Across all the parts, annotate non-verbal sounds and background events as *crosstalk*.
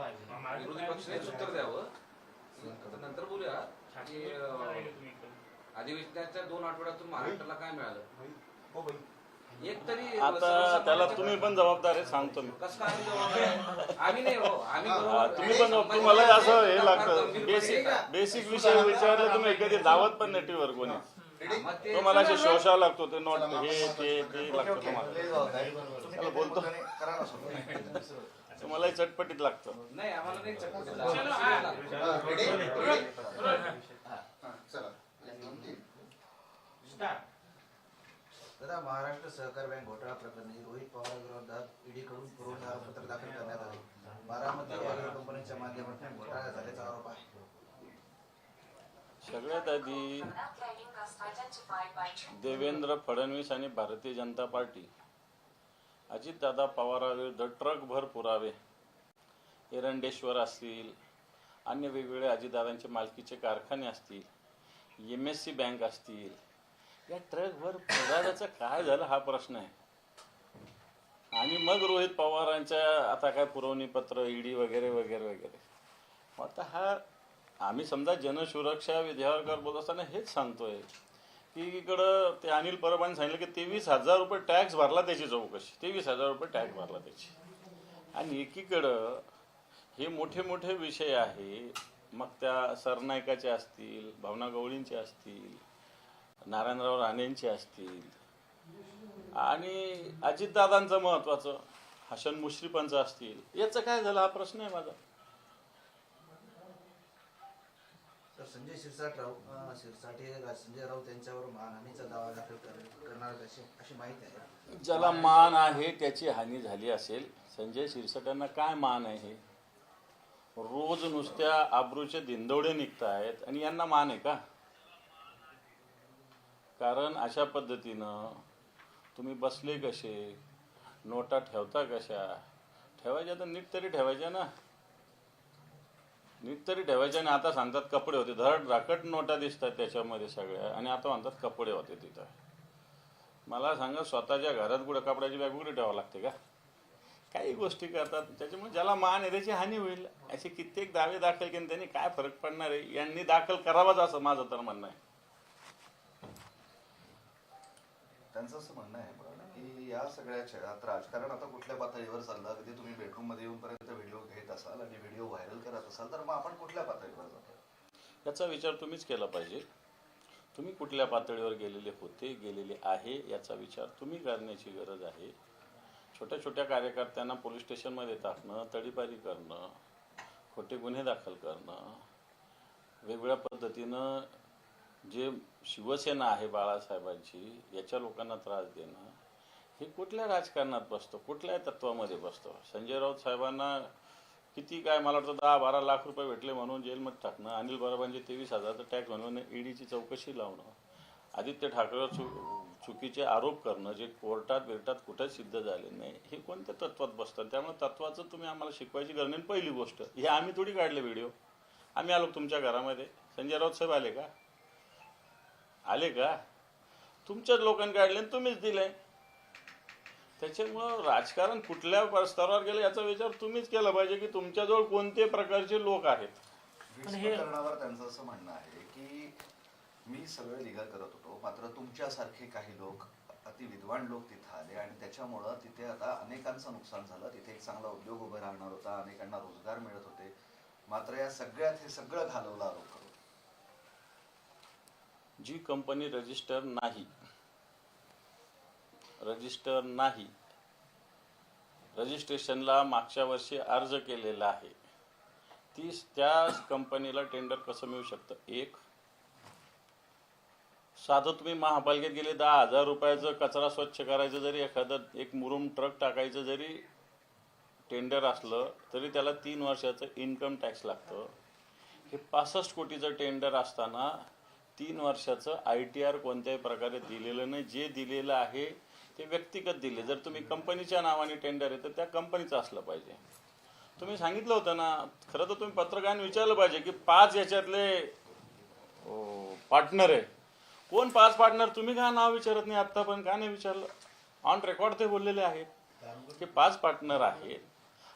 विरोधी पक्षानेच उत्तर द्यावं. आता नंतर बोलूया. की अधिवेशनाच्या दोन आठवड्यातून महाराष्ट्राला काय मिळालं? एक तरी आता त्याला तुम्ही पण जबाबदार आहे सांगतो मी. कसं काय आम्ही जबाबदार आहे? आम्ही नाही हो. आम्ही हा, बरोबर- तुम्ही पण तुम्हाला असं हे लागतं. बेसिक. बेसिक विषय विचारले तुम्ही कधी दावत पण नाही टीव्हीवर कोणी? मग ते- तुम्हाला असे शोषा लागतो ते नोट हे ते ते लागतं तुम्हाला. बोलतो. तुम्हालाही चटपटीत लागतं. नाही आम्हाला नाही चटपटीत लागलं. दादा महाराष्ट्र सहकार बँक घोटाळा प्रकरणी रोहित पवार विरोधात ईडीकडून पुरवणी आरोपपत्र दाखल करण्यात आले. बारामती वगैरे कंपनीच्या माध्यमातून घोटाळा झाल्याचा आरोप आहे. सगळ्यात आधी देवेंद्र फडणवीस आणि भारतीय जनता पार्टी अजितदादा पवाराविरुद्ध ट्रकभर पुरावे एरंडेश्वर असतील अन्य वेगवेगळे अजितदादांचे मालकीचे कारखाने असतील एम एस सी बँक असतील. या ट्रकभर पुराव्याचं काय झालं हा प्रश्न आहे. आणि मग रोहित पवारांच्या आता काय पुरवणी पत्र ईडी वगैरे वगैरे वगैरे. आता हा आम्ही समजा जनसुरक्षा विधेयकावर बोलत असताना हेच सांगतोय. की इकडं ते अनिल परबांनी सांगितलं की तेवीस हजार रुपये टॅक्स भरला त्याची चौकशी. तेवीस हजार रुपये टॅक्स भरला त्याची. आणि एकीकडं हे मोठे मोठे विषय आहे. मग त्या सरनायकाचे असतील भावना गवळींचे असतील नारायणराव राणेंचे असतील. आणि अजितदादांचं महत्वाचं हसन मुश्रीफांचं असतील. याचं काय झालं? हा प्रश्न आहे माझा. तर संजय शिरसाट राव अं, शिरसाटे संजय राऊत यांच्यावर मानहानीचा दावा दाखल कर- करणार अशी अशी माहिती आहे. ज्याला मान आहे त्याची हानी झाली असेल संजय शिरसाटांना काय मान आहे रोज नुसत्या आब्रूचे दिंदवडे निघत आहेत आणि यांना मान आहे का? कारण अशा पद्धतीनं तुम्ही बसले कसे? नोटा ठेवता कशा? ठेवायच्या तर नीट तरी ठेवायच्या ना. नीट तरी ठेवायच्या आणि आता सांगतात कपडे होते. धड राकट नोटा दिसतात त्याच्यामध्ये सगळ्या आणि आता म्हणतात कपडे होते तिथं. मला सांगा स्वतःच्या घरात कुठं कपड्याची बॅग कुठे ठेवावं लागते का? काही गोष्टी करतात. त्याच्यामुळे ज्याला मान आहे त्याची हानी होईल. असे कित्येक दावे दाखल केले त्यांनी काय फरक पडणार आहे? यांनी दाखल करावाच असं माझं तर म्हणणं आहे. त्यांचं असं म्हणणं आहे या सगळ्या खेळात राजकारण आता कुठल्या पातळीवर चाललं अगदी तुम्ही बेडरूममध्ये येऊनपर्यंत व्हिडिओ घेत असाल आणि व्हिडिओ व्हायरल करत असाल तर मग आपण कुठल्या पातळीवर जातो याचा विचार तुम्हीच केला पाहिजे. तुम्ही कुठल्या पातळीवर गेलेले होते गेलेले आहे याचा विचार तुम्ही करण्याची गरज आहे. छोट्या छोट्या कार्यकर्त्यांना पोलीस स्टेशनमध्ये टाकणं तडीपारी करणं खोटे गुन्हे दाखल करणं वेगवेगळ्या पद्धतीनं जे शिवसेना आहे बाळासाहेबांची याच्या लोकांना त्रास देणं हे कुठल्या राजकारणात बसतो? कुठल्या तत्वामध्ये बसतो? संजय राऊत साहेबांना किती काय मला वाटतं दहा बारा लाख रुपये भेटले म्हणून जेलमध्ये टाकणं अनिल बराबांचे तेवीस हजारचं टॅक्स म्हणून ईडीची चौकशी लावणं आदित्य ठाकरेवर चु चुकीचे आरोप करणं जे कोर्टात बिरटात कुठेच सिद्ध झाले नाही हे कोणत्या तत्वात बसतं त्यामुळे तत्वाचं तुम्ही आम्हाला शिकवायची गरज नाही. पहिली गोष्ट हे आम्ही थोडी काढले व्हिडिओ आम्ही आलो तुमच्या घरामध्ये. संजय राऊत साहेब आले का? आले का? तुमच्याच लोकांनी काढले आणि तुम्हीच दिले. त्याच्यामुळं राजकारण कुठल्या स्तरावर गेलं याचा विचार तुम्हीच केला पाहिजे की तुमच्याजवळ कोणते प्रकारचे लोक आहेत? त्यांचं असं म्हणणं आहे की मी सगळं लिगल करत होतो मात्र तुमच्यासारखे काही लोक अति विद्वान लोक तिथं आले आणि त्याच्यामुळं तिथे आता अनेकांचं नुकसान झालं. तिथे एक चांगला उद्योग उभा राहणार होता अनेकांना रोजगार मिळत होते. मात्र या सगळ्यात हे सगळं घालवलं आरोप जी कंपनी रजिस्टर नाही रजिस्टर नाही. रजिस्ट्रेशनला मागच्या वर्षी अर्ज केलेला आहे. ती त्याच कंपनीला टेंडर कसं मिळू शकतं? एक. साधं तुम्ही महापालिकेत गेले दहा हजार रुपयाचं कचरा स्वच्छ करायचं जरी एखादं एक मुरुम ट्रक टाकायचं जरी टेंडर असलं तरी त्याला तीन वर्षाचं इन्कम टॅक्स लागतं. हे पासष्ट कोटीचं टेंडर असताना तीन वर्षाचं आय टी आर कोणत्याही प्रकारे दिलेलं नाही. जे दिलेलं आहे ते व्यक्तिगत दिले. जर तुम्ही कंपनीच्या नावाने टेंडर आहे तर त्या कंपनीचं असलं पाहिजे. तुम्ही सांगितलं होतं ना खरं तर तुम्ही पत्रकारांनी विचारलं पाहिजे की पाच याच्यातले पार्टनर आहे. कोण पाच पार्टनर तुम्ही का नाव विचारत नाही आत्ता पण? का नाही विचारलं? ऑन रेकॉर्ड ते बोललेले आहेत की पाच पार्टनर आहेत.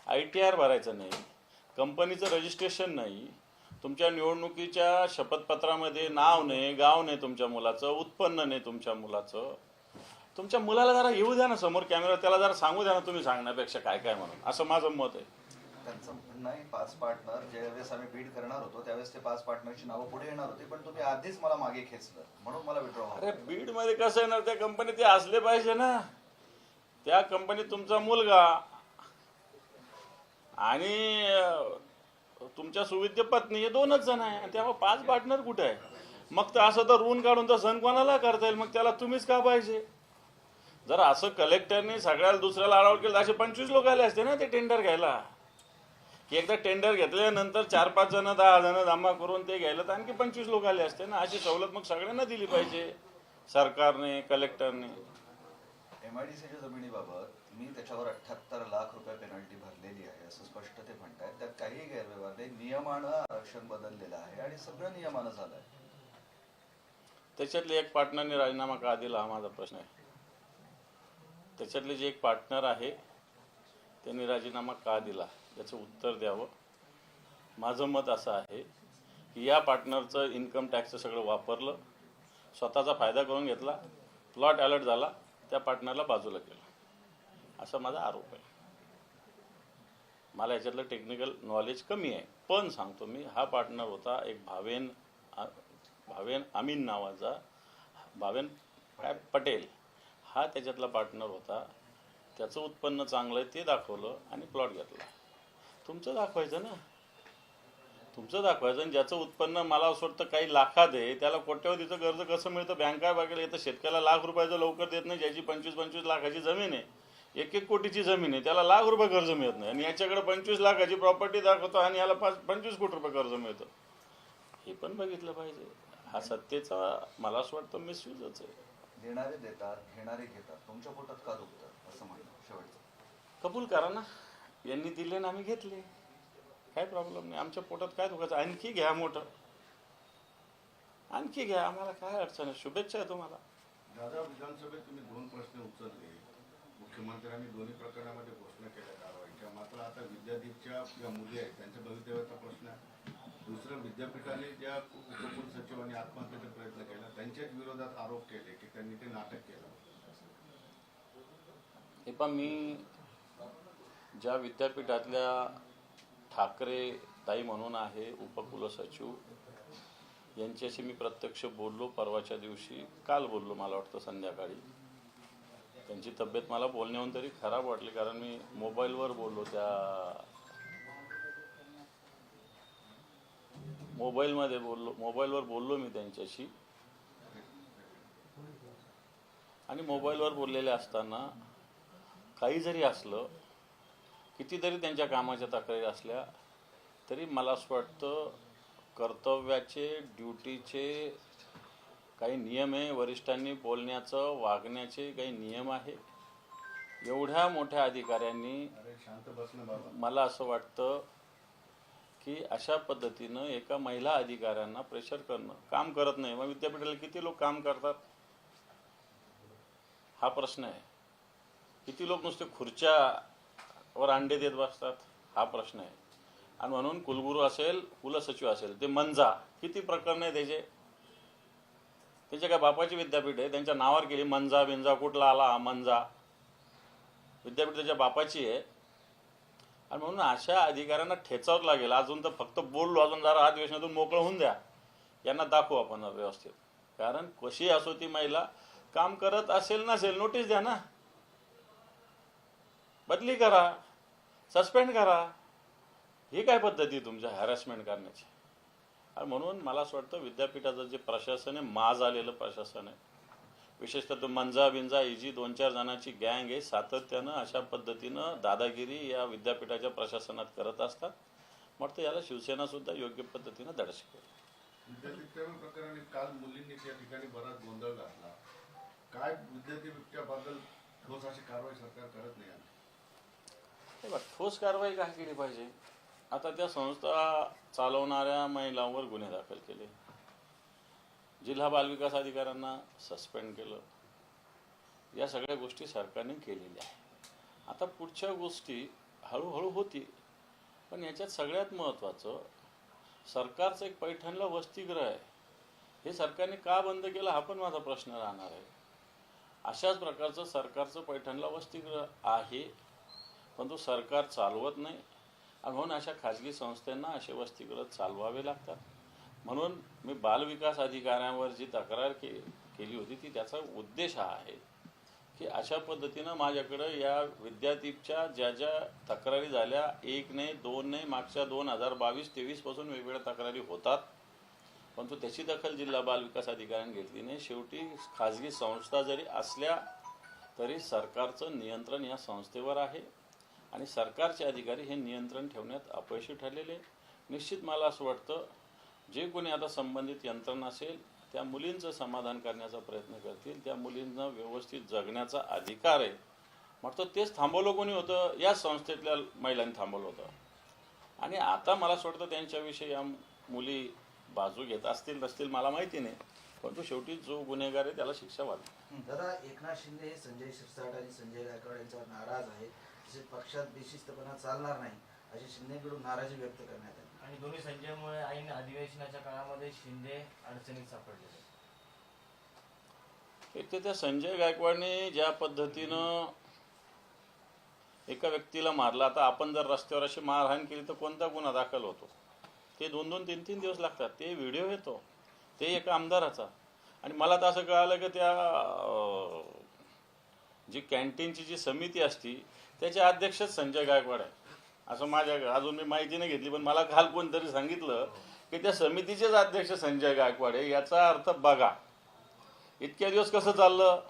आय टी आर भरायचं नाही. कंपनीचं रजिस्ट्रेशन नाही. तुमच्या निवडणुकीच्या शपथपत्रामध्ये नाव नाही गाव नाही तुमच्या मुलाचं उत्पन्न नाही तुमच्या मुलाचं. तुमच्या मुलाला जरा येऊ द्या ना समोर कॅमेरा त्याला जरा सांगू द्या ना तुम्ही सांगण्यापेक्षा काय काय म्हणून. असं माझं मत आहे. त्यांचं म्हणणं आहे पाच पार्टनर ज्यावेळेस आम्ही बीड करणार होतो त्यावेळेस ते पाच पार्टनरची नावं पुढे येणार होती पण तुम्ही आधीच मला मागे खेचलं म्हणून मला विड्रॉ अरे बीडमध्ये कसं येणार? त्या कंपनीत ते असले पाहिजे ना. त्या कंपनीत तुमचा मुलगा आणि अं, तुमच्या सुविद्य पत्नी हे दोनच जण आहे. आणि तेव्हा पाच पार्टनर कुठे आहे? मग तर असं तर ऋण काढून तर सण कोणाला करता येईल? मग त्याला तुम्हीच का पाहिजे? जर असं कलेक्टरने सगळ्याला दुसऱ्याला अलाउड केलं असे पंचवीस लोक आले असते ना ते टेंडर घ्यायला. की एकदा टेंडर घेतल्यानंतर चार पाच जण दहा जण जमा करून ते घ्यायला तर आणखी पंचवीस लोक आले असते ना. अशी सवलत मग सगळ्यांना दिली पाहिजे सरकारने कलेक्टरने एमआयडीसीच्या जमिनीबाबत मी त्याच्यावर अठ्याहत्तर लाख रुपये पेनल्टी भरलेली आहे असं स्पष्ट ते म्हणतायत. त्यात काही गैरव्यवहार नाही. नियमानं आरक्षण बदललेलं आहे आणि सगळं नियमानं झालंय. त्याच्यातले एक पार्टनरने राजीनामा का दिला हा माझा प्रश्न आहे. त्याच्यातले जे एक पार्टनर आहे त्यांनी राजीनामा का दिला? याचं उत्तर द्यावं. माझं मत असं आहे की या पार्टनरचं इन्कम टॅक्सचं सगळं वापरलं स्वतःचा फायदा करून घेतला प्लॉट अलर्ट झाला त्या पार्टनरला बाजूला केलं. असा माझा आरोप आहे. मला याच्यातलं टेक्निकल नॉलेज कमी आहे. पण सांगतो मी हा पार्टनर होता एक भावेन भावेन अमीन नावाचा भावेन पटेल. हा त्याच्यातला पार्टनर होता. त्याचं उत्पन्न चांगलं आहे ते दाखवलं आणि प्लॉट घेतला. तुमचं दाखवायचं ना. तुमचं दाखवायचं आणि ज्याचं उत्पन्न मला असं वाटतं काही लाखात आहे त्याला कोट्यवधीचं कर्ज कसं मिळतं? बँका बघायला येतं शेतकऱ्याला लाख रुपयाचं लवकर देत नाही ज्याची पंचवीस पंचवीस लाखाची जमीन आहे. एक एक कोटीची जमीन आहे त्याला लाख रुपये कर्ज मिळत नाही. आणि याच्याकडे पंचवीस लाखाची प्रॉपर्टी दाखवतो आणि याला पाच पंचवीस कोटी रुपये कर्ज मिळतं. हे पण बघितलं पाहिजे. हा सत्तेचा मला असं वाटतं मिसयूजच आहे. देणारे देतात घेणारे घेतात. तुमच्या पोटात का दुखतं? असं म्हणणं शेवटचं. कबूल करा ना. यांनी दिले ना आम्ही घेतले. काय प्रॉब्लेम नाही. आमच्या पोटात काय दुखायचं? आणखी घ्या मोठं. आणखी घ्या. आम्हाला काय अडचण आहे? शुभेच्छा आहे तुम्हाला. दादा विधानसभेत तुम्ही दोन प्रश्न उचलले. मुख्यमंत्र्यांनी दोन्ही प्रकरणामध्ये घोषणा केल्या. कारवाईच्या मात्र आता विद्यादीपच्या ज्या मुली आहेत त्यांच्या भवितव्याचा प्रश्न आहे. विद्यापीठाने ज्या उपकुलसचिवांनी आत्महत्येचा प्रयत्न केला त्यांच्याच विरोधात आरोप केले की त्यांनी ते नाटक केलं. हे पण मी ज्या विद्यापीठातल्या ठाकरे ताई म्हणून आहे उपकुलसचिव यांच्याशी मी प्रत्यक्ष बोललो. परवाच्या दिवशी काल बोललो मला वाटतं संध्याकाळी. त्यांची तब्येत मला बोलण्याहून तरी खराब वाटली कारण मी मोबाईलवर बोललो त्या मोबाईलमध्ये बोललो मोबाईलवर बोललो मी त्यांच्याशी. आणि मोबाईलवर बोललेले असताना काही जरी असलं कितीतरी त्यांच्या कामाच्या तक्रारी असल्या तरी मला असं वाटतं कर्तव्याचे ड्युटीचे काही नियम आहे. वरिष्ठांनी बोलण्याचं वागण्याचे काही नियम आहे. एवढ्या मोठ्या अधिकाऱ्यांनी मला असं वाटतं की अशा पद्धतीनं एका महिला अधिकाऱ्यांना प्रेशर करणं. काम करत नाही. मग विद्यापीठाला किती लोक काम करतात? हा प्रश्न आहे. किती लोक नुसते खुर्च्यावर अंडे देत बसतात? हा प्रश्न आहे. आणि म्हणून कुलगुरू असेल कुलसचिव असेल ते मंजा किती प्रकरण आहे त्याचे? त्याच्या काय बापाची विद्यापीठ आहे. त्यांच्या नावावर केली मंजा बिंजा कुठला आला मंजा. विद्यापीठ त्याच्या बापाची आहे. आणि म्हणून अशा अधिकाऱ्यांना ठेचावं लागेल. अजून तर फक्त बोललो अजून जरा अधिवेशनातून मोकळं होऊन द्या. यांना दाखवू आपण व्यवस्थित. कारण कशी असो ती महिला काम करत असेल नसेल नोटीस द्या ना. बदली करा. सस्पेंड करा. ही काय पद्धती तुमच्या हॅरॅसमेंट करण्याची? आणि म्हणून मला असं वाटतं विद्यापीठाचं जे प्रशासन आहे माज आलेलं प्रशासन आहे विशेषतः तो मंजा बिंजा ही जी दोन चार जणांची गँग आहे सातत्यानं अशा पद्धतीनं दादागिरी या विद्यापीठाच्या प्रशासनात करत असतात. वाटतं याला शिवसेना सुद्धा योग्य पद्धतीनं धडा शिकवेल विद्यापीठ प्रकरणी काल मुलींनी त्या ठिकाणी बराच गोंधळ घातला. काय विद्यापीठाबद्दल ठोस अशी कारवाई सरकार करत नाही? हे बघ ठोस कारवाई काय केली पाहिजे? आता त्या संस्था चालवणाऱ्या महिलांवर गुन्हे दाखल केले. जिल्हा बालविकास अधिकाऱ्यांना सस्पेंड केलं. या सगळ्या गोष्टी सरकारने केलेल्या आहे आता पुढच्या गोष्टी हळूहळू होती पण याच्यात सगळ्यात महत्त्वाचं सरकारचं एक पैठणला वसतिगृह आहे. हे सरकारने का बंद केलं हा पण माझा प्रश्न राहणार आहे. अशाच प्रकारचं सरकारचं पैठणला वसतिगृह आहे पण तो सरकार चालवत नाही. आणि म्हणून अशा खाजगी संस्थांना असे वसतिगृह चालवावे लागतात. म्हणून मी बालविकास अधिकाऱ्यांवर जी तक्रार के केली होती. ती त्याचा उद्देश हा आहे की अशा पद्धतीनं माझ्याकडं या विद्यादीपच्या ज्या ज्या तक्रारी झाल्या एक नाही दोन नाही मागच्या दोन हजार बावीस तेवीसपासून वेगवेगळ्या तक्रारी होतात. परंतु त्याची दखल जिल्हा बालविकास अधिकाऱ्यांनी घेतली नाही. शेवटी खाजगी संस्था जरी असल्या तरी सरकारचं नियंत्रण या संस्थेवर आहे आणि सरकारचे अधिकारी हे नियंत्रण ठेवण्यात अपयशी ठरलेले. निश्चित मला असं वाटतं जे कोणी आता संबंधित यंत्रणा असेल त्या मुलींचं समाधान करण्याचा प्रयत्न करतील त्या मुलींना व्यवस्थित जगण्याचा अधिकार आहे. म्हटलं तेच थांबवलं कोणी होतं? या संस्थेतल्या महिलांनी थांबवलं होतं. आणि आता मला असं वाटतं त्यांच्याविषयी या मुली बाजू घेत असतील नसतील मला माहिती नाही. परंतु शेवटी जो गुन्हेगार आहे त्याला शिक्षा व्हावी. दादा एकनाथ शिंदे हे संजय शिरसाट आणि संजय गायकवाड यांच्यावर नाराज आहे तसेच पक्षात बेशिस्तपणा चालणार नाही अशी शिंदेकडून नाराजी व्यक्त करण्यात आली. आणि दोन्ही संजयमुळे ऐन अधिवेशनाच्या काळामध्ये शिंदे अडचणीत सापडले. एक तर त्या संजय गायकवाडने ज्या पद्धतीनं एका व्यक्तीला मारला आता आपण जर रस्त्यावर अशी मारहाण केली तर कोणता गुन्हा दाखल होतो? ते दोन दोन तीन तीन दिवस लागतात. ते व्हिडिओ येतो. ते एका आमदाराचा. आणि मला तर असं कळालं की त्या जी कॅन्टीनची जी समिती असती त्याचे अध्यक्षच संजय गायकवाड आहे. असं माझ्या अजून मी माहिती नाही घेतली पण मला काल कोणतरी सांगितलं की त्या समितीचेच अध्यक्ष संजय गायकवाड आहे याचा अर्थ बघा इतक्या दिवस कसं चाललं?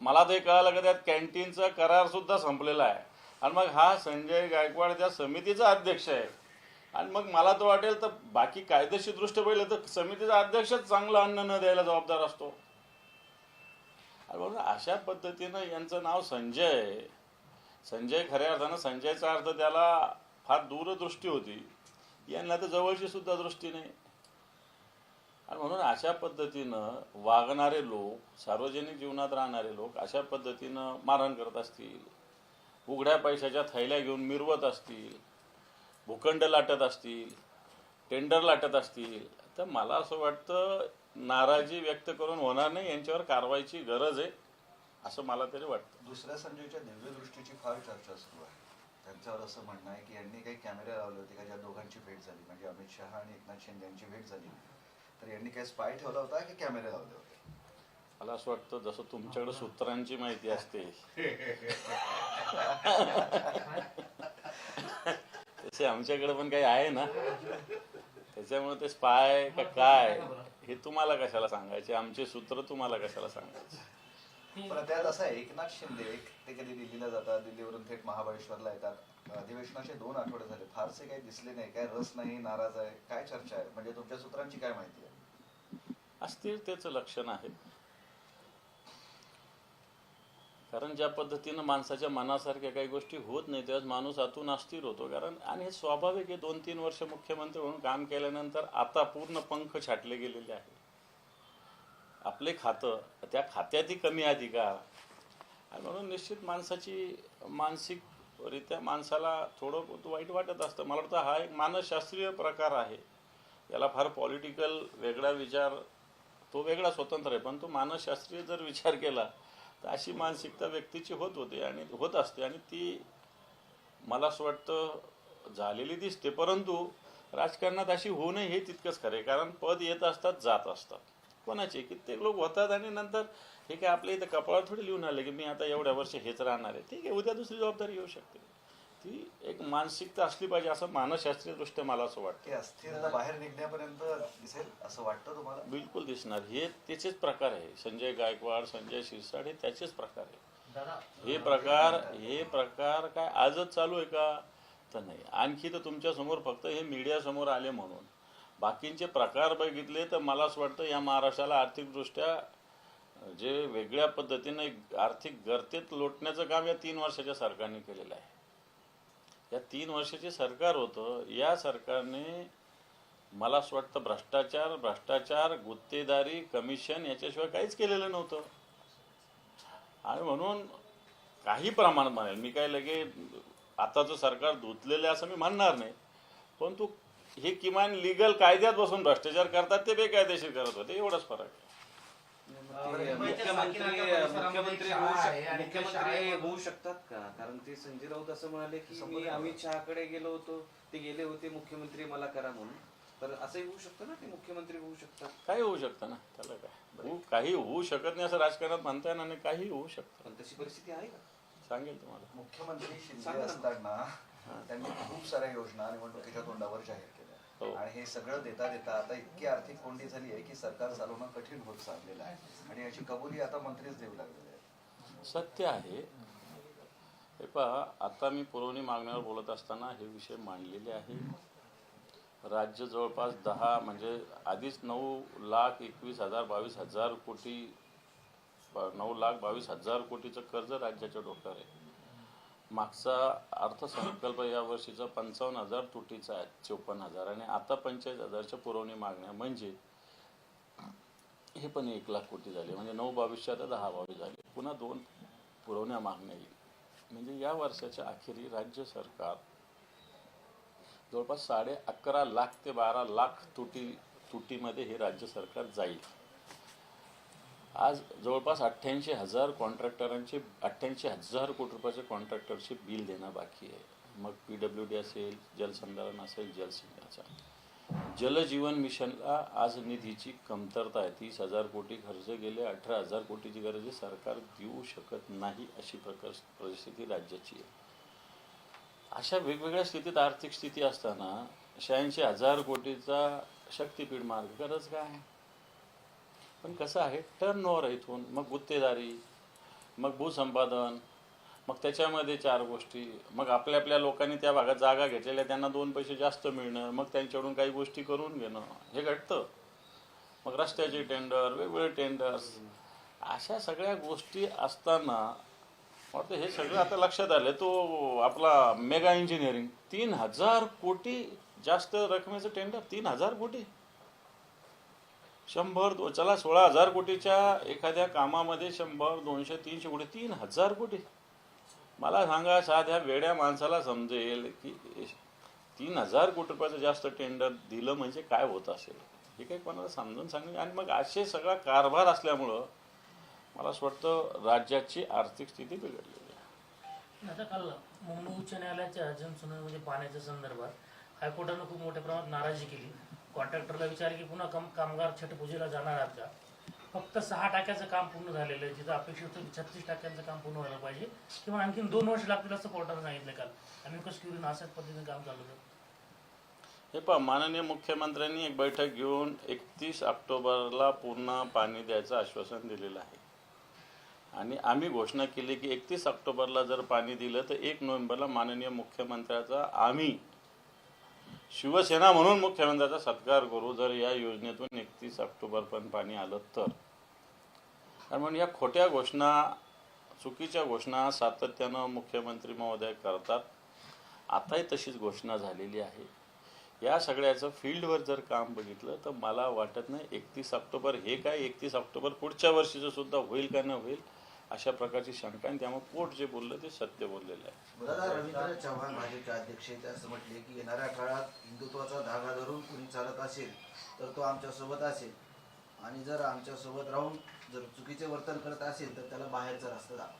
मला ते कळालं का त्यात कॅन्टीनचा करार सुद्धा संपलेला आहे. आणि मग हा संजय गायकवाड त्या समितीचा अध्यक्ष आहे. आणि मग मला तर वाटेल तर बाकी कायदेशीर दृष्ट्या पाहिलं तर समितीचा अध्यक्षच चांगलं अन्न न द्यायला जबाबदार असतो. अशा पद्धतीनं यांचं नाव संजय आहे. संजय खऱ्या अर्थानं संजयचा अर्थ त्याला फार दूरदृष्टी होती. यांना तर जवळची सुद्धा दृष्टी नाही. आणि म्हणून अशा पद्धतीनं वागणारे लोक सार्वजनिक जीवनात राहणारे लोक अशा पद्धतीनं मारहाण करत असतील. उघड्या पैशाच्या थैल्या घेऊन मिरवत असतील. भूखंड लाटत असतील. टेंडर लाटत असतील. तर मला असं वाटतं नाराजी व्यक्त करून होणार नाही यांच्यावर कारवाईची गरज आहे असं मला तरी वाटतं. दुसऱ्या संजयच्या दिव्यदृष्टीची फार चर्चा सुरू आहे. त्यांच्यावर असं म्हणणं आहे की यांनी काही कॅमेरे लावले होते का ज्या दोघांची भेट झाली म्हणजे अमित शहा आणि एकनाथ शिंदे यांची भेट झाली. तर यांनी काही स्पाय ठेवला होता की कॅमेरे लावले होते? मला असं वाटतं जसं तुमच्याकडे सूत्रांची माहिती असते. तसे आमच्याकडे पण काही आहे ना. त्याच्यामुळे ते स्पाय का काय हे तुम्हाला कशाला सांगायचे? आमचे सूत्र तुम्हाला कशाला सांगायचे? पण त्यात असं आहे एकनाथ शिंदे ते कधी दिल्लीला जातात दिल्लीवरून थेट महाबळेश्वरला येतात. अधिवेशनाचे दोन आठवडे झाले. फारसे काही दिसले नाही. काय रस नाही नाराज आहे काय चर्चा आहे? म्हणजे तुमच्या सूत्रांची काय माहिती आहे? अस्थिरतेचं लक्षण आहे. कारण ज्या पद्धतीनं माणसाच्या मनासारख्या काही गोष्टी होत नाही त्यावेळेस माणूस आतून अस्थिर होतो. कारण आणि हे स्वाभाविक आहे दोन तीन वर्ष मुख्यमंत्री म्हणून काम केल्यानंतर आता पूर्ण पंख छाटले गेलेले आहे आपले खातं त्या खात्यातही कमी अधिकार आणि म्हणून निश्चित माणसाची मानसिकरित्या माणसाला थोडं वाईट वाटत असतं. मला वाटतं हा एक मानसशास्त्रीय प्रकार आहे. याला फार पॉलिटिकल वेगळा विचार तो वेगळा स्वतंत्र आहे. पण तो मानसशास्त्रीय जर विचार केला तर अशी मानसिकता व्यक्तीची होत होते आणि होत असते. आणि ती मला असं वाटतं झालेली दिसते. परंतु राजकारणात अशी होऊ नये हे तितकंच खरं आहे. कारण पद येत असतात जात असतात. कोणाचे? कित्येक लोक होतात आणि नंतर हे काय आपल्या इथं कपाळावर थोडी लिहून आले की मी आता एवढ्या वर्ष हेच राहणार आहे. ठीक आहे उद्या दुसरी जबाबदारी येऊ शकते. ती एक मानसिकता असली पाहिजे असं मानसशास्त्रीय दृष्ट्या मला असं वाटतं. अस्थिरता बाहेर निघण्यापर्यंत दिसेल असं वाटतं तुम्हाला? बिलकुल दिसणार. हे त्याचेच प्रकार आहे. संजय गायकवाड संजय शिरसाट हे त्याचेच प्रकार आहे. दादा हे प्रकार हे प्रकार काय आजच चालू आहे का? तर नाही. आणखी तर तुमच्यासमोर फक्त हे मीडिया समोर आले म्हणून. बाकींचे प्रकार बघितले तर मला असं वाटतं या महाराष्ट्राला आर्थिकदृष्ट्या जे वेगळ्या पद्धतीने आर्थिक गर्तेत लोटण्याचं काम या तीन वर्षाच्या सरकारने केलेलं आहे. या तीन वर्षाचे सरकार होतं या सरकारने मला असं वाटतं भ्रष्टाचार भ्रष्टाचार गुत्तेदारी कमिशन याच्याशिवाय काहीच केलेलं नव्हतं. आणि म्हणून काही प्रमाणात म्हणेल मी काय लगे आताचं सरकार धुतलेलं आहे असं मी म्हणणार नाही परंतु हे किमान लिगल कायद्यात बसून भ्रष्टाचार करतात ते बेकायदेशीर करत होते एवढाच फरक आहे. मुख्यमंत्री होऊ शक- मुख्यमंत्री होऊ शकतात का? कारण ते संजय राऊत असं म्हणाले की मी अमित शहाकडे गेलो होतो ते गेले होते मुख्यमंत्री मला करा म्हणून. तर असंही होऊ शकतं ना ते मुख्यमंत्री होऊ शकतात? काही होऊ शकतं ना त्याला काय? होऊ काही होऊ शकत नाही असं राजकारणात म्हणता येणार नाही काही होऊ शकतं. पण तशी परिस्थिती आहे का? सांगेल तुम्हाला. मुख्यमंत्री शिंदे. असताना त्यांनी खूप साऱ्या योजना निवडणुकीच्या तोंडावर जाहीर आणि हे सगळं देता देता आता इतकी आर्थिक कोंडी झाली आहे की सरकार चालवणं कठीण होत चाललेलं आहे. आणि याची कबुली आता मंत्रीच देऊ लागलेले आहेत. सत्य आहे. हे पहा आता मी पुरवणी मागण्यावर बोलत असताना हे विषय मांडलेले आहे. राज्य जवळपास दहा म्हणजे आधीच नऊ लाख एकवीस हजार बावीस हजार कोटी नऊ लाख बावीस हजार कोटीचं कर्ज राज्याच्या डोक्यावर आहे. मागचा अर्थसंकल्प या वर्षीचा पंचावन्न हजार तुटीचा आहे चोपन्न हजार. आणि आता पंचेचाळीस हजारच्या पुरवणी मागण्या म्हणजे हे पण एक लाख कोटी झाले. म्हणजे नऊ बावीसच्या आता दहा बावीस झाले. पुन्हा दोन पुरवण्या मागण्या येईल. म्हणजे या वर्षाच्या अखेरी राज्य सरकार जवळपास साडे अकरा लाख ते बारा लाख तुटी तुटीमध्ये हे राज्य सरकार जाईल. आज जवळपास अठ्ठ्याऐंशी हजार कॉन्ट्रॅक्टरांचे अठ्ठ्याऐंशी हजार कोटी रुपयाचे कॉन्ट्रॅक्टरचे बिल देणं बाकी आहे. मग पी डब्ल्यू डी असेल जलसंधारण असेल जलसिंगाचा जलजीवन मिशनला आज निधीची कमतरता आहे. तीस हजार कोटी खर्च गेले अठरा हजार कोटीची गरज सरकार देऊ शकत नाही अशी प्रकार परिस्थिती राज्याची आहे. अशा वेगवेगळ्या स्थितीत आर्थिक स्थिती असताना शहाऐंशी हजार कोटीचा शक्तीपीठ मार्ग गरज काय पण कसं आहे टर्न ओव्हर इथून मग गुत्तेदारी मग भूसंपादन मग त्याच्यामध्ये चार गोष्टी मग आपल्या आपल्या लोकांनी त्या भागात जागा घेतलेल्या त्यांना दोन पैसे जास्त मिळणं मग त्यांच्याकडून काही गोष्टी करून घेणं हे घडतं. मग रस्त्याचे टेंडर वेगवेगळे टेंडर्स अशा सगळ्या गोष्टी असताना वाटतं हे सगळं आता लक्षात आलं तो आपला मेगा इंजिनिअरिंग तीन हजार कोटी जास्त रकमेचं टेंडर तीन हजार कोटी. शंभर दो चला सोळा हजार कोटीच्या एखाद्या कामामध्ये शंभर दोनशे तीनशे कोटी तीन हजार कोटी. मला सांगा साध्या वेड्या माणसाला समजेल की तीन हजार कोटी रुपयाचं जास्त टेंडर दिलं म्हणजे काय होत असेल? हे काही कोणाला समजून सांगणे आणि मग असे सगळा कारभार असल्यामुळं मला असं वाटतं राज्याची आर्थिक स्थिती बिघडलेली आहे. आता काल मुंबई उच्च न्यायालयाच्या अर्जन सुनावणीमध्ये म्हणजे पाण्याच्या संदर्भात हायकोर्टानं खूप मोठ्या प्रमाणात नाराजी केली. कॉन्ट्रॅक्टरला विचार की पुन्हा कम कामगार छटपूजेला जाणार आहात का? फक्त सहा टाक्याचं काम पूर्ण झालेलं आहे. जिथं अपेक्षित होतं की छत्तीस टाक्यांचं काम पूर्ण व्हायला पाहिजे. किंवा आणखीन दोन वर्ष लागतील असं कोर्टानं सांगितलं काल. आम्ही कसं घेऊन अशाच पद्धतीने काम चालू होतं हे पहा माननीय मुख्यमंत्र्यांनी एक बैठक घेऊन एकतीस ऑक्टोबरला पूर्ण पाणी द्यायचं आश्वासन दिलेलं आहे. आणि आम्ही घोषणा केली की एकतीस ऑक्टोबरला जर पाणी दिलं तर एक नोव्हेंबरला माननीय मुख्यमंत्र्याचा आम्ही शिवसेना म्हणून मुख्यमंत्र्याचा सत्कार करू जर या योजनेतून एकतीस ऑक्टोबरपर्यंत पाणी आलं तर. कारण या खोट्या घोषणा चुकीच्या घोषणा सातत्यानं मुख्यमंत्री महोदय करतात. आताही तशीच घोषणा झालेली आहे. या सगळ्याचं फील्डवर जर काम बघितलं तर मला वाटत नाही एकतीस ऑक्टोबर हे काय एकतीस ऑक्टोबर पुढच्या वर्षीचं सुद्धा होईल का न होईल अशा प्रकारची शंका आहे. त्यामुळे कोर्ट जे बोललं ते सत्य बोललेलं आहे. दादा रवींद्र चव्हाण भाजपचे अध्यक्ष असं म्हटले की येणाऱ्या काळात हिंदुत्वाचा धागा धरून कुणी चालत असेल तर तो आमच्यासोबत असेल. आणि जर आमच्यासोबत राहून जर चुकीचे वर्तन करत असेल तर त्याला बाहेरचा रस्ता दाखवा.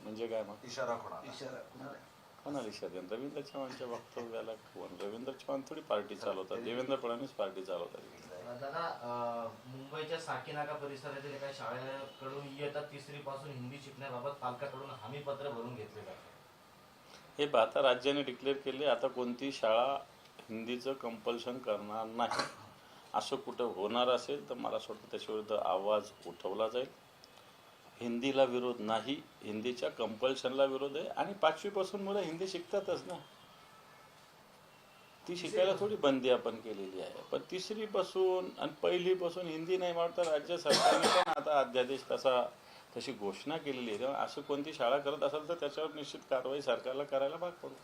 म्हणजे काय मग? इशारा कोणाला? इशारा कुणाला? कोणाला षडयंत्र रवींद्र चव्हाणच्या वक्तव्याला कोण? रवींद्र चव्हाण थोडी पार्टी चालवतात. देवेंद्र फडणवीस पार्टी चालवतात. दादा मुंबईच्या साकीनाका परिसरातील एका शाळेकडून इयत्ता तिसरी पासून हिंदी शिकण्याबाबत पालकाकडून हमी पत्र भरून घेतले जाते हे आता राज्याने डिक्लेअर केले आता कोणती शाळा हिंदीचं कंपल्शन करणार नाही असं कुठं होणार असेल तर मला असं वाटतं त्याच्याविरुद्ध आवाज उठवला जाईल. हिंदीला विरोध नाही हिंदीच्या कंपल्शनला विरोध आहे आणि पाचवीपासून मुलं हिंदी शिकतातच ना. ती शिकायला थोडी बंदी आपण केलेली आहे. पण तिसरीपासून आणि पहिलीपासून हिंदी नाही म्हणता राज्य सरकारने पण आता अध्यादेश तसा तशी घोषणा केलेली आहे. तेव्हा असं कोणती शाळा करत असेल तर त्याच्यावर निश्चित कारवाई सरकारला करायला भाग पडू.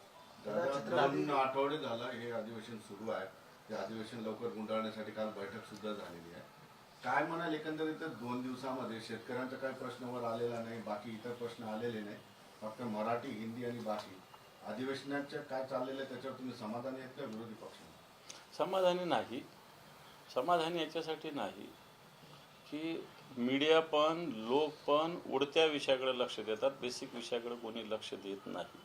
आठवडे झाला हे अधिवेशन सुरू आहे. ते अधिवेशन लवकर गुंडाळण्यासाठी काल बैठक सुद्धा झालेली आहे. काय म्हणाल एकंदरीत दोन दिवसामध्ये? शेतकऱ्यांचा काही प्रश्न वर आलेला नाही बाकी इतर प्रश्न आलेले नाही. फक्त मराठी हिंदी आणि बाकी. अधिवेशनाच्या काय चाललेलं आहे त्याच्यावर तुम्ही समाधानी आहेत का विरोधी पक्ष? समाधानी नाही. समाधानी याच्यासाठी नाही की मीडिया पण लोक पण उडत्या विषयाकडे लक्ष देतात. बेसिक विषयाकडे कोणी लक्ष देत नाही.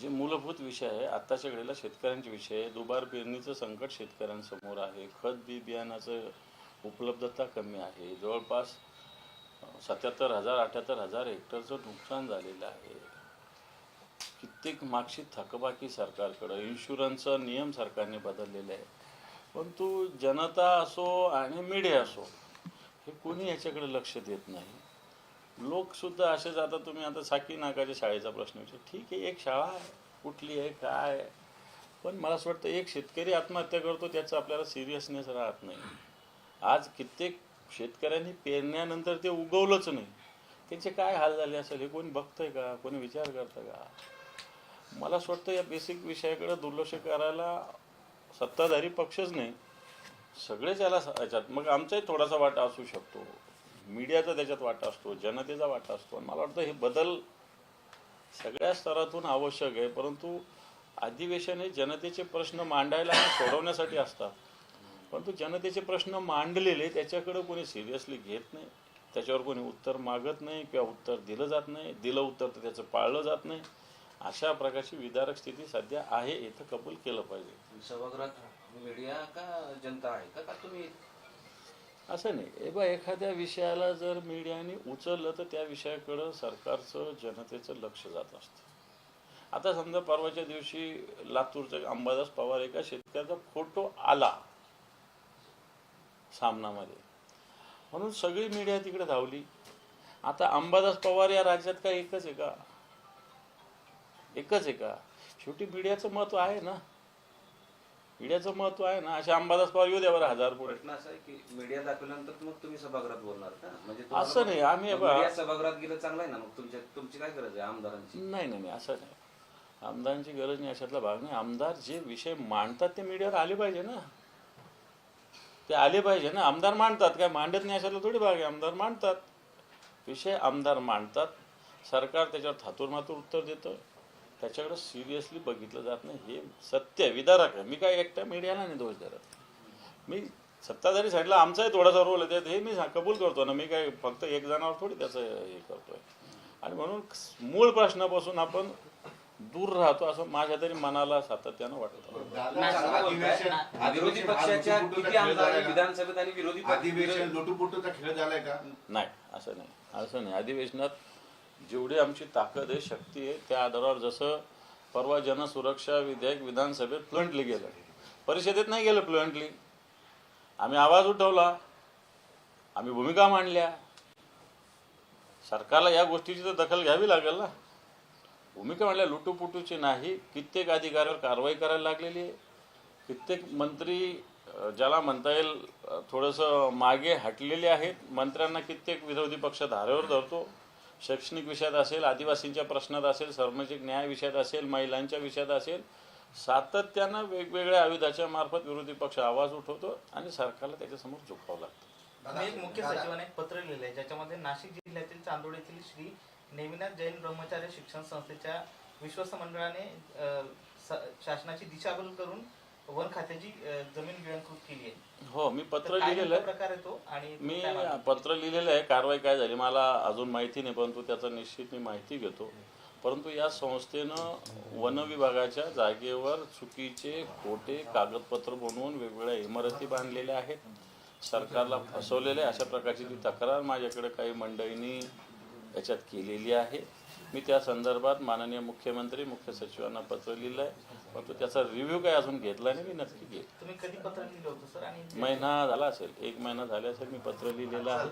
जे मूलभूत विषय आहे आत्ताच्या घडीला शेतकऱ्यांचे विषय आहे. दुबार पेरणीचं संकट शेतकऱ्यांसमोर आहे. खत बी बियाणाचं उपलब्धता कमी आहे. जवळपास सत्याहत्तर हजार अठ्याहत्तर हजार हेक्टरचं नुकसान झालेलं आहे. कित्येक मागची थकबाकी सरकारकडं इन्शुरन्सचा नियम सरकारने बदललेले आहे परंतु जनता असो आणि मीडिया असो हे कोणी याच्याकडे लक्ष देत नाही? लोकसुद्धा असे जाता तुम्ही आता साकी नाकाच्या शाळेचा प्रश्न विचार. ठीक आहे एक शाळा आहे. कुठली आहे काय आहे? पण मला असं वाटतं एक शेतकरी आत्महत्या करतो त्याचं आपल्याला सिरियसनेस राहत नाही. आज कित्येक शेतकऱ्यांनी पेरण्यानंतर ते उगवलंच नाही. त्यांचे काय हाल झाले असेल हे कोणी बघतंय का? कोणी विचार करतं का? मला असं वाटतं या बेसिक विषयाकडे दुर्लक्ष करायला सत्ताधारी पक्षच नाही. सगळेच याला याच्यात मग आमचाही थोडासा वाटा असू शकतो. मीडियाचा त्याच्यात वाटा असतो जनतेचा वाटा असतो. आणि मला वाटतं हे बदल सगळ्या स्तरातून आवश्यक आहे. परंतु अधिवेशन हे जनतेचे प्रश्न मांडायला आणि सोडवण्यासाठी असतात. परंतु जनतेचे प्रश्न मांडलेले त्याच्याकडे कोणी सिरियसली घेत नाही. त्याच्यावर कोणी उत्तर मागत नाही किंवा उत्तर दिलं जात नाही. दिलं उत्तर तर त्याचं पाळलं जात नाही. अशा प्रकारची विदारक स्थिती सध्या आहे इथं कबूल केलं पाहिजे. सभागृहात मीडिया का जनता आहे का? का तुम्ही? असं नाही. बा एखाद्या विषयाला जर मीडियाने उचललं तर त्या विषयाकडं सरकारचं जनतेचं लक्ष जात असतं. आता समजा परवाच्या दिवशी लातूरचा अंबादास पवार एका शेतकऱ्याचा फोटो आला सामनामध्ये. म्हणून सगळी मीडिया तिकडे धावली. आता अंबादास पवार या राज्यात काय एकच आहे का? एकच आहे का? शेवटी मीडियाचं महत्त्व आहे ना. मीडियाचं महत्त्व आहे ना. असे अंबादास पवार येऊ द्या बरं हजार पुढे. प्रश्न असा आहे की मीडिया दाखवल्यानंतर मग तुम्ही सभागृहात बोलणार का? म्हणजे असं नाही, आम्ही मग बा- मीडिया सभागृहात गेलं चांगलं आहे ना. मग तुमच्या तुमची काय गरज आहे आमदारांची? नाही नाही नाही. असं नाही. आमदारांची गरज नाही अशातला भाग नाही. आमदार जे विषय मांडतात ते मीडियावर आले पाहिजे ना. ते आले पाहिजे ना. आमदार मांडतात. काय मांडत नाही अशातला थोडी भाग आहे. आमदार मांडतात. विषय आमदार मांडतात. सरकार त्याच्यावर थातूर मातूर उत्तर देतं त्याच्याकडे सिरियसली बघितलं जात नाही. हे सत्य विदारक आहे. मी काय एकट्या मीडियाला नाही दोष धरत मी सत्ताधारी साईडला आमचाही थोडासा रोल आहे त्यात हे मी सा- कबूल करतो ना. मी काय फक्त एक जणावर थोडी त्याचं हे करतोय. आणि म्हणून मूळ प्रश्नापासून आपण दूर राहतो असं माझ्या तरी मनाला सातत्यानं वाटतं. विरोधी पक्षाच्या हा? विधानसभेत आणि विरोधी पक्ष- अधिवेशन लोटूपुटूचा खेळ झालाय का? नाही. असं नाही. असं नाही. अधिवेशनात जेवढी आमची ताकद आहे शक्ती आहे त्या आधारावर जसं परवा जनसुरक्षा विधेयक विधानसभेत प्लंटली गेलं. परिषदेत नाही गेलं फ्लुएंटली आम्ही आवाज उठवला. आम्ही भूमिका मांडल्या. सरकारला या गोष्टीची तर दखल घ्यावी लागेल ना. भूमिका मांडल्या लुटूपुटूची नाही. कित्येक अधिकाऱ्यावर कारवाई करायला लागलेली आहे. कित्येक मंत्री ज्याला म्हणता येईल थोडंसं मागे हटलेले आहेत. मंत्र्यांना कित्येक विरोधी पक्ष धारेवर धरतो. शैक्षणिक विषयात असेल आदिवासींच्या प्रश्नात असेल सार्वजनिक न्याय विषयात असेल महिलांच्या विषयात असेल सातत्यानं वेगवेगळ्या आयुधाच्या मार्फत विरोधी पक्ष आवाज उठवतो आणि सरकारला त्याच्यासमोर झुकावं लागतं. मी एक मुख्य सचिवाने एक पत्र लिहिलंय ज्याच्यामध्ये नाशिक जिल्ह्यातील चांदोड येथील श्री नेमिनाथ जैन ब्रह्मचार्य शिक्षण संस्थेच्या विश्वस्त मंडळाने शासनाची दिशाभूल करून वन खात्याची जमीन गिळंकृत केली आहे. हो मी पत्र लिहिलेलं आहे. प्रकार आहे तो आणि मी? पत्र लिहिलेलं आहे. कारवाई काय झाली? मला अजून माहिती नाही परंतु त्याचा निश्चित मी माहिती घेतो. परंतु या संस्थेनं वन विभागाच्या जागेवर चुकीचे खोटे कागदपत्र बनवून वेगवेगळ्या इमारती बांधलेल्या आहेत. सरकारला फसवलेले अशा प्रकारची ती तक्रार माझ्याकडे काही मंडळींनी याच्यात केलेली आहे. मी त्या संदर्भात माननीय मुख्यमंत्री मुख्य सचिवांना पत्र लिहिलं आहे परंतु त्याचा रिव्ह्यू काय अजून घेतला नाही मी नक्की घेईल तुम्ही कधी पत्र लिहिलं होतं सर? आणि महिना झाला असेल एक महिना झाला असेल मी पत्र लिहिलेलं आहे.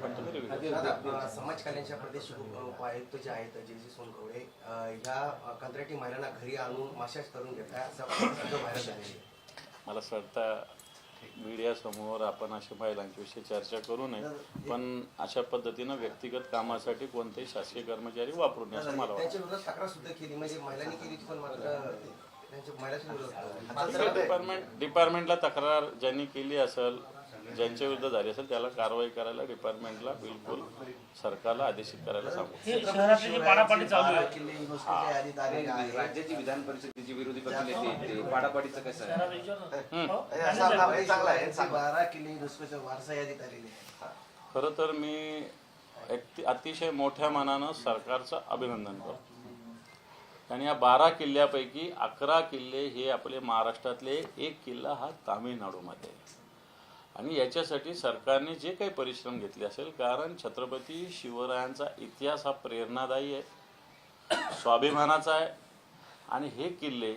पण तुम्ही. दादा, अ, समाज कल्याणच्या प्रदेश उप- उपायुक्त जे आहेत जे जे सोनकवडे अ, ह्या कंत्राटी महिलांना घरी आणून मसाज करून असं झालेलं आहे मला असं वाटतं मीडियासमोर आपण अशा महिलांच्या विषयी चर्चा करू नये. पण अशा पद्धतीनं व्यक्तिगत कामासाठी कोणतेही शासकीय कर्मचारी वापरू नये असं मला वाटतं. त्यांच्या विरोधात तक्रार सुद्धा केली म्हणजे महिलांनी केली होती पण मात्र डिपार्टमेंट डिपार्टमेंटला तक्रार ज्यांनी केली असेल ज्यांच्या विरुद्ध झाली असेल त्याला कारवाई करायला डिपार्टमेंटला बिलकुल सरकारला आदेशित करायला सांगू. हे राज्याची विधान परिषदेची विरोधी पक्षनेते पाडापाडीचं कसं आहे. हो? खरं तर मी एक अतिशय मोठ्या मनानं सरकारचं अभिनंदन करतो. आणि या बारा किल्ल्यापैकी अकरा किल्ले हे आपले महाराष्ट्रातले एक किल्ला हा तामिळनाडूमध्ये. आहे आणि याच्यासाठी सरकारने जे काही परिश्रम घेतले असेल कारण छत्रपती शिवरायांचा इतिहास हा प्रेरणादायी आहे स्वाभिमानाचा आहे आणि हे किल्ले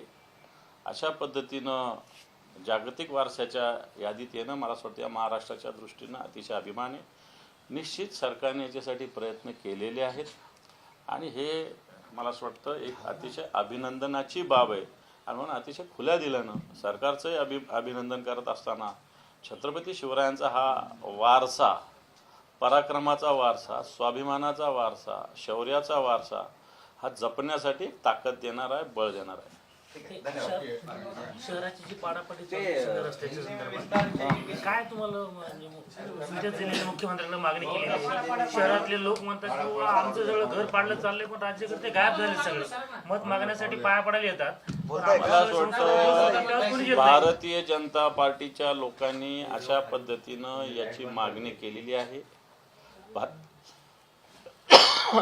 अशा पद्धतीनं जागतिक वारशाच्या यादीत येणं मला असं वाटतं या महाराष्ट्राच्या दृष्टीनं अतिशय अभिमान आहे. निश्चित सरकारने याच्यासाठी प्रयत्न केलेले आहेत. आणि हे मला असं वाटतं एक अतिशय अभिनंदनाची बाब आहे. आणि म्हणून अतिशय खुल्या दिल्यानं सरकारचंही अभि अभिनंदन करत असताना छत्रपती शिवरायांचा हा वारसा पराक्रमाचा वारसा स्वाभिमानाचा वारसा शौर्याचा वारसा हा जपण्यासाठी ताकद देणार आहे बळ देणार आहे. ठीक आहे. धन्यवाद. शहर- शहराची जी पाडापाडी रस्त्याच्या संदर्भात. काय तुम्हाला म्हणजे जिल्ह्याच्या मुख्यमंत्र्यांना मागणी केली? शहरातले लोक म्हणतात की "बुवा, आमचं सगळं घर पाडलं चाललंय पण राज्यकर्ते गायब झाले सगळे. मत मागण्यासाठी पाया पडायला येतात. मला वाटतं. भारतीय जनता पार्टीच्या लोकांनी अशा पद्धतीनं याची मागणी केलेली आहे. *coughs*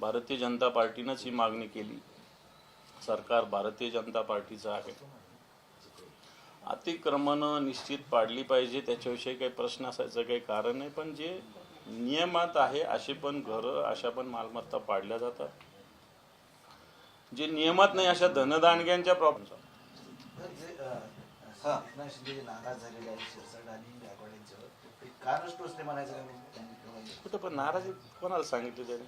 भारतीय जनता पार्टीनंच ही मागणी केली. सरकार भारतीय जनता पार्टीचं आहे. अतिक्रमण निश्चित पाडली पाहिजे त्याच्याविषयी काही प्रश्न असायचं काही कारण नाही पण जे नियमात आहे असे पण घरं अशा पण मालमत्ता पाडल्या जातात. जे नियमात नाही अशा प्रॉब्लेम का म्हणजे केव्हा कुठं पण नाराजी कोणाला सांगितलं त्याने.